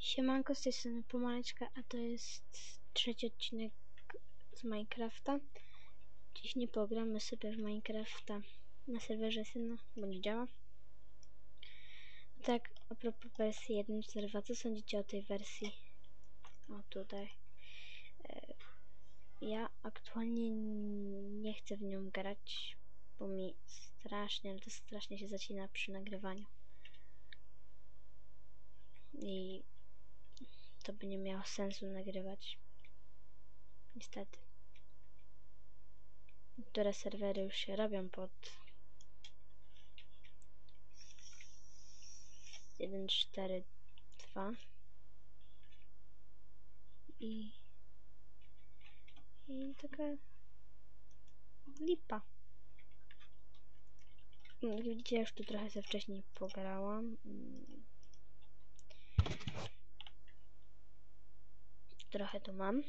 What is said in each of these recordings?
Siemanko, z tej strony Pomarańczka, a to jest trzeci odcinek z Minecrafta. Dziś nie pogramy sobie w Minecrafta na serwerze Syna, bo nie działa. Tak, a propos wersji 1.4.2, co sądzicie o tej wersji? O, tutaj. E, Ja aktualnie nie chcę w nią grać, bo mi strasznie, ale to strasznie się zacina przy nagrywaniu. I to by nie miało sensu nagrywać. Niestety. Niektóre serwery już się robią pod 1.4.2 i i taka lipa. Jak widzicie, ja już tu trochę za wcześniej pograłam. Trochę tu mam.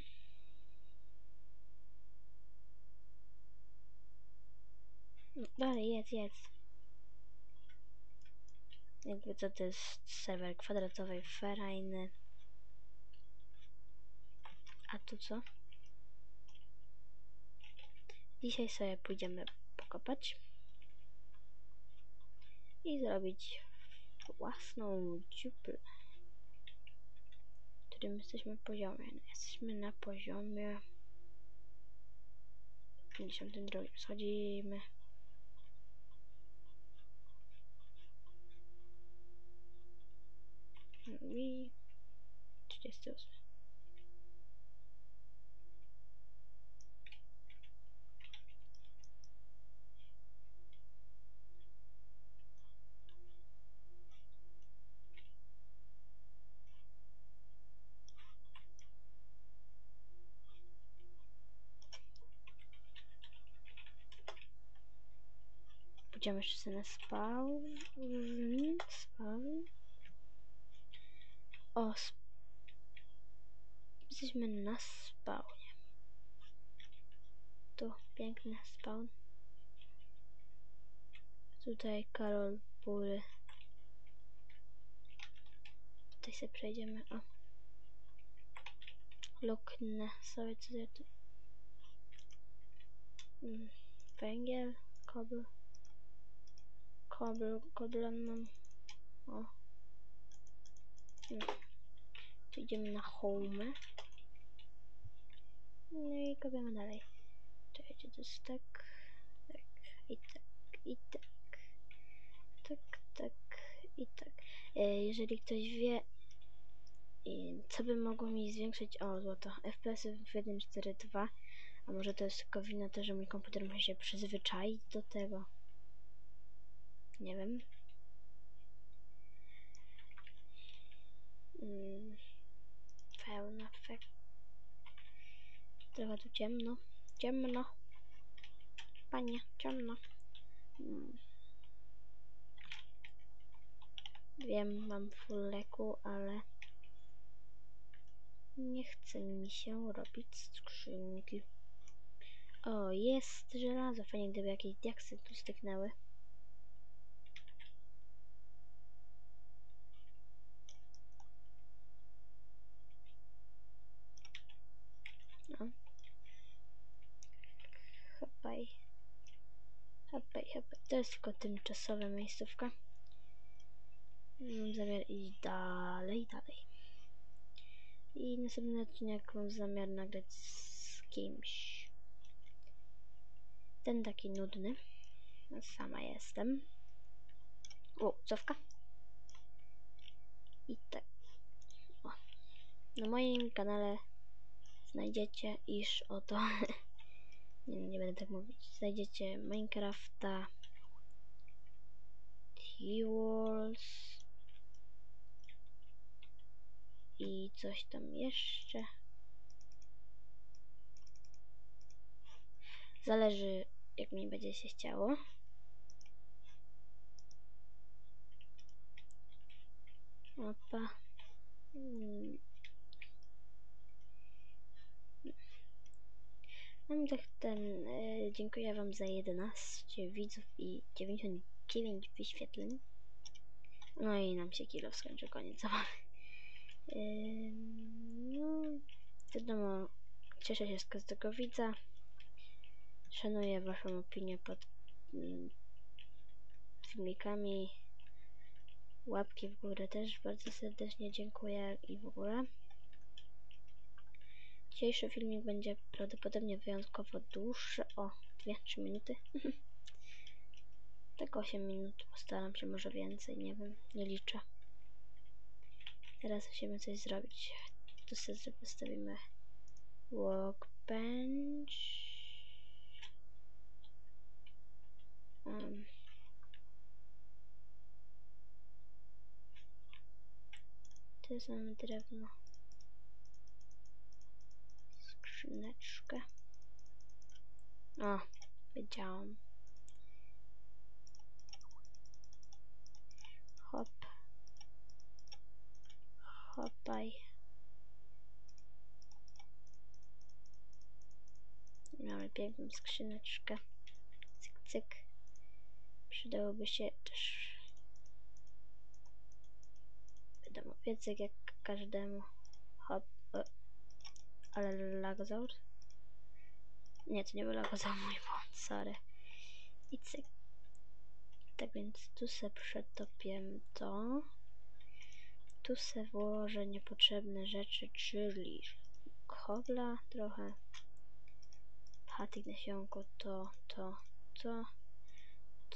No, dalej, jedz, jedz. Jakby co to jest serwer kwadratowej ferajny. A tu co? Dzisiaj sobie pójdziemy pokopać i zrobić własną dziuplę. Którym jesteśmy poziomie? No, jesteśmy na poziomie 52. Schodzimy. I 38. Pójdziemy jeszcze na spawn. Spawn. O, sp jesteśmy na spawnie. Tu piękny spawn. Tutaj Karol Bury. Tutaj sobie przejdziemy. O. Luknę sobie ja tu. Mm, Węgiel, kobel. Koblen mam. O. Hmm. Tu idziemy na home. No i kopiemy dalej. Czekajcie, to jest tak, tak, i tak, i tak, tak, tak, i tak. E, jeżeli ktoś wie, co by mogło mi zwiększyć, o złoto, FPS w 1.4.2, a może to jest tylko wina to, że mój komputer musi się przyzwyczaić do tego. Nie wiem. Mm, pełna fek. Trochę tu ciemno. Ciemno. Panie, ciemno. Mm. Wiem, mam full leku, ale nie chce mi się robić skrzynki. O, jest żelazo. Fajnie, gdyby jakieś diaksy tu styknęły. No. Hopaj. Hopaj, hopaj. To jest tylko tymczasowa miejscówka. Mam zamiar iść dalej, dalej. I następny odcinek mam zamiar nagrać z kimś. Ten taki nudny. Sama jestem. O, cofka. I tak. O. Na moim kanale znajdziecie, iż oto nie, nie będę tak mówić, znajdziecie Minecrafta T-Walls i coś tam jeszcze. Zależy jak mi będzie się chciało. Opa Mam ten, e, dziękuję wam za 11 widzów i 99 wyświetleń. No i nam się kilo skończył, koniec zabawy. Ym, no, wiadomo, cieszę się z każdego widza. Szanuję Waszą opinię pod mm, filmikami. Łapki w górę też bardzo serdecznie dziękuję i w ogóle. Dzisiejszy filmik będzie prawdopodobnie wyjątkowo dłuższy. O, 2-3 minuty. tak 8 minut. Postaram się może więcej, nie wiem, nie liczę. Teraz musimy coś zrobić. Tu sobie postawimy workbench. Um. Tu jest drewno. Skrzyneczkę. O, wiedziałam. Hop. Hopaj. Mamy piękną skrzyneczkę. Cyk, cyk. Przydałoby się też wiadomo, piecyk jak każdemu. Hop. Ale lagozaur? Nie, to nie był lagozaur, mój błąd, sorry. I cyk. Tak więc tu se przetopię to. Tu se włożę niepotrzebne rzeczy, czyli kobla trochę. Patyk nasionko, to, to, to,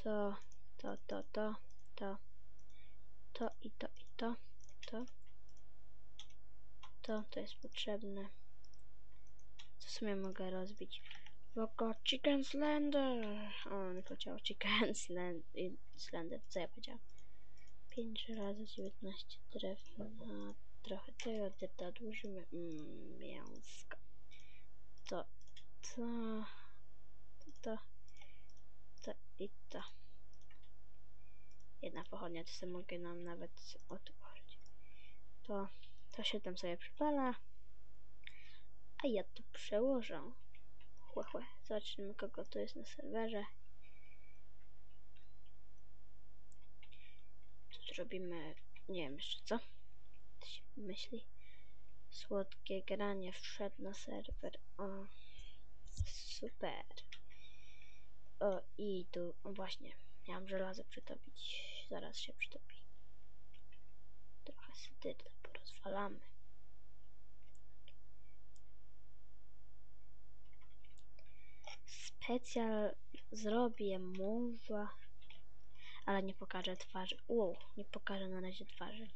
to, to, to, to, to, to i to i to, to, to, to jest potrzebne. Co sobie mogę rozbić? Logo Chicken Slender! O, nie powiedział Chicken Slender, co ja powiedziałam? 5 razy 19 drewna, trochę tego, to odłożymy mm, mięsko. To, to, to, to i to. Jedna pochodnia, to sobie mogę nam nawet otworzyć. To, to się tam sobie przypala, a ja to przełożę. Chłe, chłe. Zobaczymy, kogo tu jest na serwerze. Tu zrobimy, nie wiem jeszcze co. To się myśli. Słodkie granie wszedł na serwer. O, super. O, i tu, o właśnie, miałam żelazo przytopić. Zaraz się przytopi. Trochę sydyta porozwalamy. Specjal zrobię może, ale nie pokażę twarzy. Wow, nie pokażę na razie twarzy.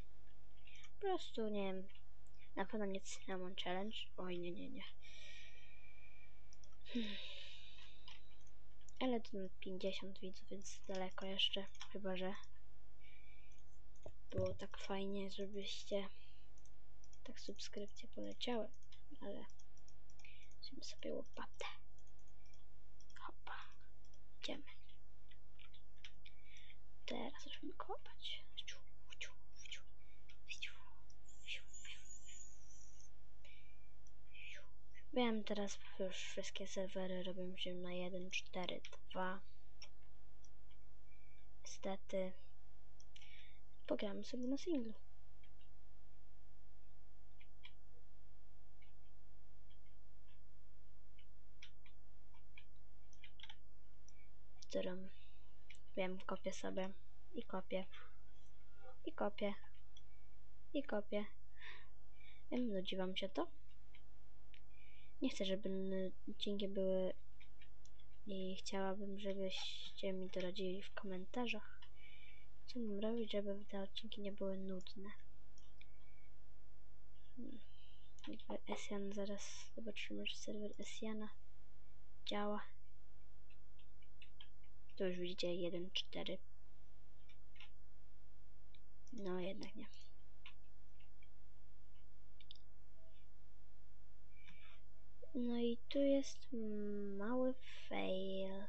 Po prostu nie wiem. Na pewno nie Cinnamon Challenge. Oj, nie, nie, nie. Hmm. Ale to 50 widzów, więc daleko jeszcze. Chyba, że było tak fajnie, żebyście tak subskrypcje poleciały. Ale weźmy sobie łopatę. Idziemy. Teraz możemy kopać. Wiem, teraz już wszystkie serwery robią się na 1, 4, 2. Niestety. Pogramy sobie na singlu. Którą wiem, kopię sobie i kopię i kopię i kopię. Wiem, nudzi wam się to? Nie chcę, żeby odcinki były i chciałabym, żebyście mi doradzili w komentarzach, co mam robić, żeby te odcinki nie były nudne. Hmm. Jakby Esian, zaraz zobaczymy, czy serwer Esiana działa. Tu już widzicie 1.4. No jednak nie. No i tu jest mały fail.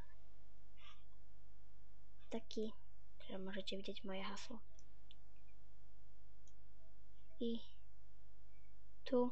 Taki, że możecie widzieć moje hasło. I tu